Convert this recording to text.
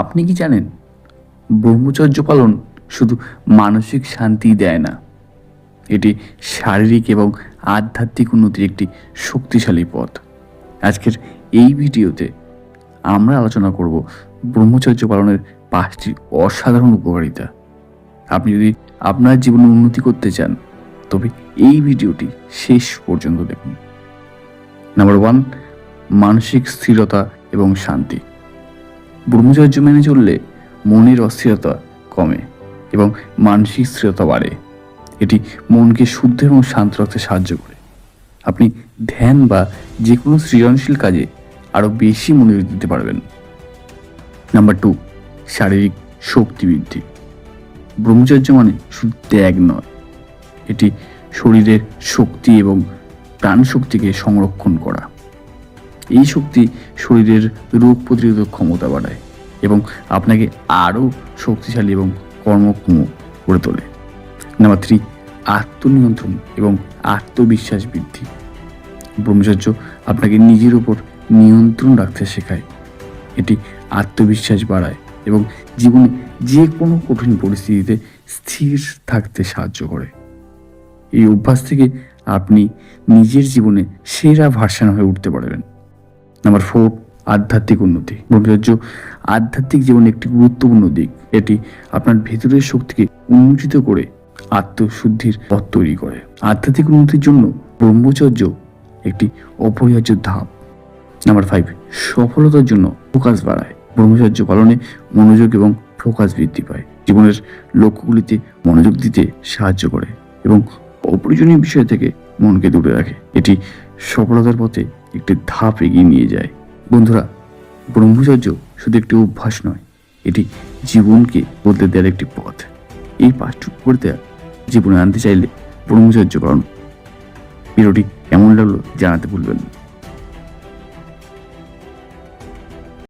আপনি কি জানেন, ব্রহ্মচর্য পালন শুধু মানসিক শান্তি দেয় না। এটি শারীরিক এবং আধ্যাত্মিক উন্নতির একটি শক্তিশালী পথ। আজকের এই ভিডিওতে আমরা আলোচনা করব ব্রহ্মচর্য পালনের পাঁচটি অসাধারণ উপকারিতা। আপনি যদি আপনার জীবনে উন্নতি করতে চান, তবে এই ভিডিওটি শেষ পর্যন্ত দেখুন। নাম্বার ওয়ান, মানসিক স্থিরতা এবং শান্তি। ব্রহ্মচর্য মেনে চললে মনের অস্থিরতা কমে এবং মানসিক স্থিরতা বাড়ে। এটি মনকে শুদ্ধ এবং শান্ত রাখতে সাহায্য করে। আপনি ধ্যান বা যে কোনো সৃজনশীল কাজে আরও বেশি মনোযোগ দিতে পারবেন। নাম্বার টু, শারীরিক শক্তি বৃদ্ধি। ব্রহ্মচর্য মানে শুধু ত্যাগ নয়, এটি শরীরের শক্তি এবং প্রাণশক্তিকে সংরক্ষণ করা। এই শক্তি শরীরের রোগ প্রতিরোধক ক্ষমতা বাড়ায় এবং আপনাকে আরও শক্তিশালী এবং কর্মক্ষম করে তোলে। নাম্বার থ্রি, আত্মনিয়ন্ত্রণ এবং আত্মবিশ্বাস বৃদ্ধি। ব্রহ্মচর্য আপনাকে নিজের উপর নিয়ন্ত্রণ রাখতে শেখায়। এটি আত্মবিশ্বাস বাড়ায় এবং জীবনে যে কোনো কঠিন পরিস্থিতিতে স্থির থাকতে সাহায্য করে। এই অভ্যাস থেকে আপনি নিজের জীবনে সেরা ভার্সান হয়ে উঠতে পারবেন। নাম্বার ফোর, আধ্যাত্মিক উন্নতি। ব্রহ্মচর্য আধ্যাত্মিক জীবনে একটি গুরুত্বপূর্ণ দিক। এটি আপনার ভেতরের শক্তিকে উন্মোচিত করে আত্মশুদ্ধির পথ তৈরি করে। আধ্যাত্মিক উন্নতির জন্য ব্রহ্মচর্য একটি অপরিহার্য ধাপ। নাম্বার ফাইভ, সফলতার জন্য ফোকাস বাড়ায়। ব্রহ্মচর্য পালনে মনোযোগ এবং ফোকাস বৃদ্ধি পায়। জীবনের লক্ষ্যগুলিতে মনোযোগ দিতে সাহায্য করে এবং অপ্রয়োজনীয় বিষয় থেকে মনকে দূরে রাখে। এটি সফলতার পথে একটি ধাপ এগিয়ে নিয়ে যায়। বন্ধুরা, ব্রহ্মচর্য শুধু একটি অভ্যাস নয়, এটি জীবনকে বদলে দেওয়ার একটি পথ। এই পাঁচটি করতে জীবনে আনতে চাইলে ব্রহ্মচর্য পালন ভিডিওটি কেমন লাগল জানাতে ভুলবেন না।